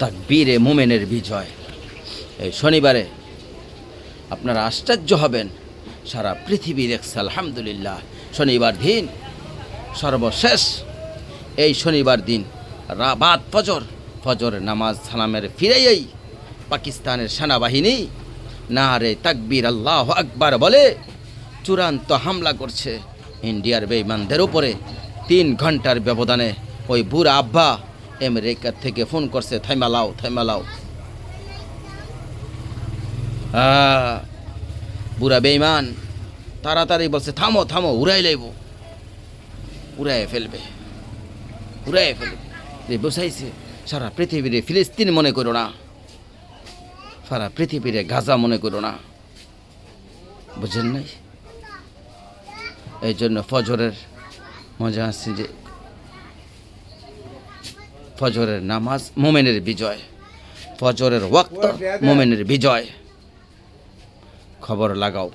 তাকবীরে মোমেনের বিজয়। এই শনিবারে আপনারা আশ্চর্য হবেন। সারা পৃথিবী দেখছে আলহামদুলিল্লাহ, শনিবার দিন, সর্বশেষ এই শনিবার দিন, রাবাত ফজর ফজর নামাজ সালামের ফিরেই পাকিস্তানের সেনাবাহিনী না রে তাকবীর আল্লাহ আকবার বলে চূড়ান্ত হামলা করছে। ইন্ডিয়ার বেইমানদের উপরে তিন ঘণ্টার ব্যবধানে ওই বুড়া আব্বা আমেরিকার থেকে ফোন করছে থাইমা থাইমালাও থাইমালাও। আহ, বুড়া বেইমান তাড়াতাড়ি বলছে থামো থামো উড়াই লাইব। উড়াই ফেলবে উড়াই ফেলবে। বসাইছে সারা পৃথিবীরে ফিলিস্তিন মনে করো না। সারা পৃথিবীরে গাজা মনে করো না। বুঝেন নাই? এই জন্য ফজরের মজা আছে যে ফজরের নামাজ মোমেনের বিজয়। ফজরের ওয়াক্ত মোমেনের বিজয়। খবর লাগাও।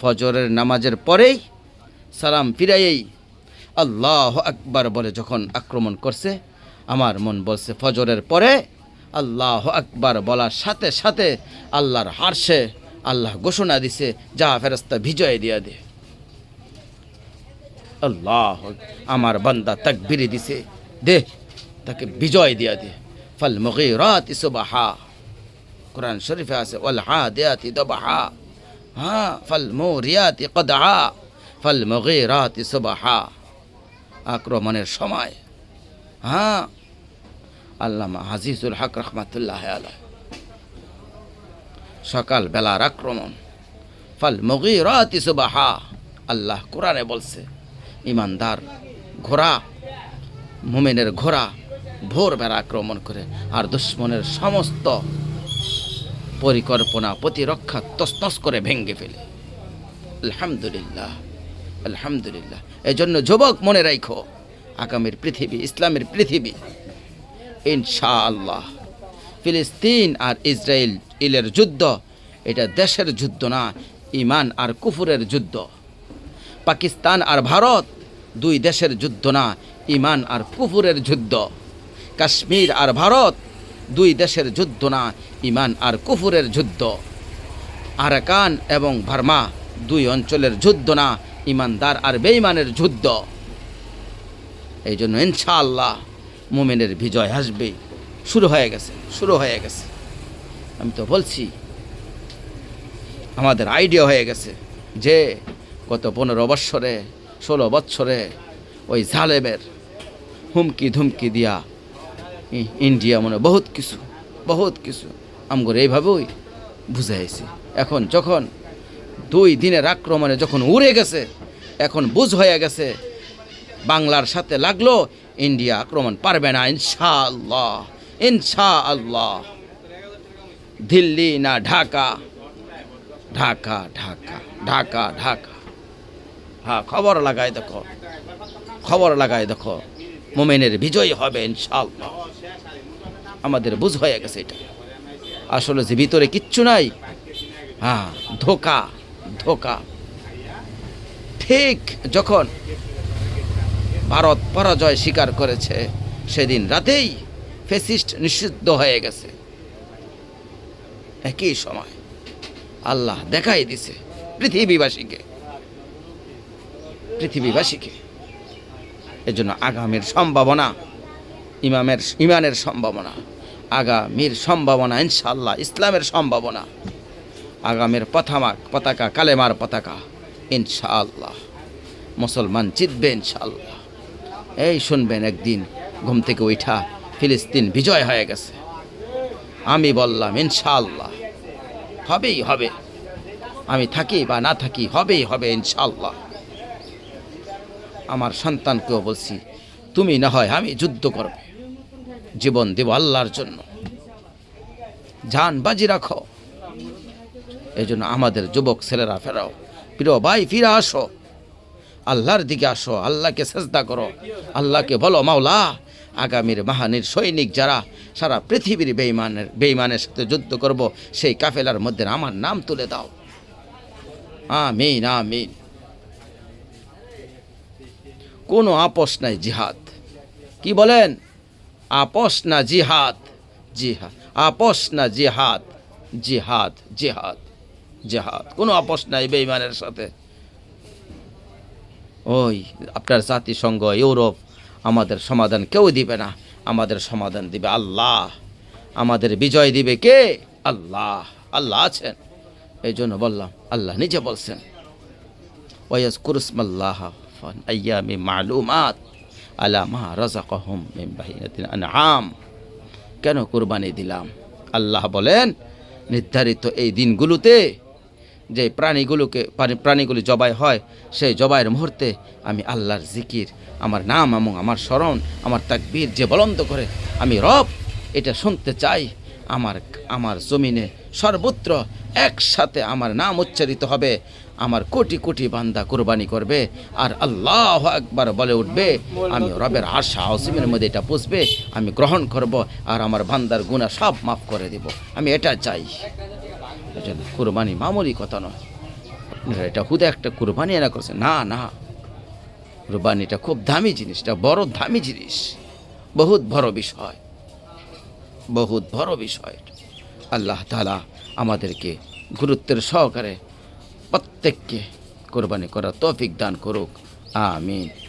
ফজরের নামাজের পরেই সালাম ফিরাইয়েই আল্লাহ আকবার বলে যখন আক্রমণ করছে, আমার মন বলছে, ফজরের পরে আল্লাহ আকবার বলার সাথে সাথে আল্লাহর হারসে আল্লাহ ঘোষণা দিছে, যা ফেরস্তা বিজয় দিয়া দে। আল্লাহ আমার বান্দা তাকবিরে দিছে, দে তাকে বিজয় দিয়া দে ফল মুগিরাত সুবাহা। কোরআন শরীফে আছে, ওয়াল হাদিয়াতি দবাহা। হ্যাঁ ফল মুরিয়াতি কদহা। ফল মুগিরাতি সুবাহা। আক্রমণের সময়। হ্যাঁ আল্লামা হাজিজুল হক রহমাতুল্লাহ আলাহ সকাল বেলার আক্রমণ। ফল মুগিরাতি সুবাহা। আল্লাহ কোরআনে বলছে, ইমানদার ঘোড়া, মোমেনের ঘোড়া ভোরবেলা আক্রমণ করে আর দুশ্মনের সমস্ত পরিকল্পনা প্রতিরক্ষা তসনস করে ভেঙ্গে ফেলে। আলহামদুলিল্লাহ আলহামদুলিল্লাহ। এই জন্য যুবক মনে রাখো আগামীর পৃথিবী, ইসলামের পৃথিবী, ইনশাআল্লাহ। ফিলিস্তিন আর ইসরায়েল ইলের যুদ্ধ, এটা দেশের যুদ্ধ না ইমান আর কুফুরের যুদ্ধ। পাকিস্তান আর ভারত দুই দেশের যুদ্ধ না ইমান আর কুফুরের যুদ্ধ। কাশ্মীর আর ভারত, দুই দেশের যুদ্ধ না, ইমান আর কুফুরের যুদ্ধ। আরাকান এবং ভার্মা, দুই অঞ্চলের যুদ্ধ না, ইমানদার আর বেঈমানের যুদ্ধ। এই জন্য ইনশাআল্লাহ মোমেনের বিজয় আসবে। শুরু হয়ে গেছে, শুরু হয়ে গেছে। আমি তো বলছি, আমাদের আইডিয়া হয়ে গেছে যে গত পনেরো বৎসরে, ষোলো বৎসরে ওই জালেমের হুমকি ধুমকি দিয়া ইন্ডিয়া মনে বহুত কিছু বহুত কিছু আমগর এইভাবেই বুঝাইছি এখন যখন দুই দিনের আক্রমণে যখন উড়ে গেছে, এখন বুঝ হয়ে গেছে, বাংলার সাথে লাগল, ইন্ডিয়া আক্রমণ পারবে না, ইনশাআল্লাহ ইনশাআল্লাহ। দিল্লি না ঢাকা ঢাকা ঢাকা ঢাকা ঢাকা। হ্যাঁ খবর লাগাই দেখো, খবর লাগাই দেখো, মোমেনের বিজয় হবে, ইনশাআল্লাহ। আমাদের বুঝ হয়ে গেছে এটা। আসলে যে ভিতরে কিচ্ছু নাই হ্যাঁ ধোকা ধোকা। ঠিক যখন ভারত পরাজয় স্বীকার করেছে, সেদিন রাতেই ফেসিস্ট নিষিদ্ধ হয়ে গেছে। একই সময় আল্লাহ দেখাই দিছে পৃথিবীবাসীকে। পৃথিবীবাসীকে। এজন্য আগামীর সম্ভাবনা ইমামের ইমানের সম্ভাবনা, আগামীর সম্ভাবনা ইনশাল্লাহ ইসলামের সম্ভাবনা, আগামীর পতামা, পতাকা, কালেমার পতাকা, ইনশাআল্লাহ। মুসলমান জিতবে ইনশাআল্লাহ। এই শুনবেন একদিন ঘুম থেকে উঠা ফিলিস্তিন বিজয় হয়ে গেছে। আমি বললাম, ইনশাআল্লাহ, হবেই হবে। আমি থাকি বা না থাকি, হবেই হবে ইনশাআল্লাহ। আমার সন্তানকেও বলছি, তুমি না হয় আমি যুদ্ধ করবে। জীবন দেব আল্লাহর জন্য। জান বাজি রাখো। এই জন্য আমাদের যুবক ছেলেরা ফেরাও। প্রিয় ভাই, ফিরে আসো। আল্লাহর দিকে আসো, আল্লাহকে চেষ্টা করো। আল্লাহকে বলো, মাওলা, আগামীর মাহানির সৈনিক যারা সারা পৃথিবীর বেইমানের বেইমানের সাথে যুদ্ধ করব, সেই কাফেলার মধ্যে আমার নাম তুলে দাও। আমিন আমিন। কোনো আপোষ নাই জিহাদ। কি বলেন? আপোষ না জিহাদ জিহাদ আপোষ না জিহাদ জিহাদ জিহাদ জিহাদ কোনো আপোষ নাই বেইমানের সাথে। ওই আপনার জাতিসংঘ, ইউরোপ আমাদের সমাধান কেউ দিবে না। আমাদের সমাধান দিবে আল্লাহ। আমাদের বিজয় দিবে কে? আল্লাহ। আল্লাহ আছেন। এই জন্য বললাম, আল্লাহ নিজে বলছেন। ওয়াজ কুরসমাল্লাহ আয়ামি মালুমাত। আলা মা রাজাকাহুম আনআম। কেন কুরবানি দিলাম? আল্লাহ বলেন, নির্ধারিত এই দিনগুলোতে যে প্রাণীগুলোকে প্রাণীগুলি জবাই হয়, সেই জবাইয়ের মুহূর্তে আমি আল্লাহর জিকির, আমার নাম এবং আমার স্মরণ, আমার তাকবীর যে বলন্দ করে আমি রব, এটা শুনতে চাই। আমার আমার জমিনে সর্বত্র একসাথে আমার নাম উচ্চারিত হবে। আমার কোটি কোটি বান্দা কোরবানি করবে আর আল্লাহ একবার বলে উঠবে আমি রবের আশা অসীমের মধ্যে এটা পুষবে আমি গ্রহণ করব আর আমার বান্দার গুণা সব মাফ করে দেব। আমি এটা চাই। এটা না, কুরবানি মামুলি কথা নয়। এটা হুদে একটা কুরবানি এরা করছে। না না। কুরবানিটা খুব দামি জিনিস এটা বড় দামি জিনিস। বহুত বড় বিষয়। বহুত বড় বিষয় এটা। আল্লাহ তালা আমাদেরকে গুরুত্বের সহকারে প্রত্যেককে কোরবানি করার তৌফিক দান করুক। আমিন।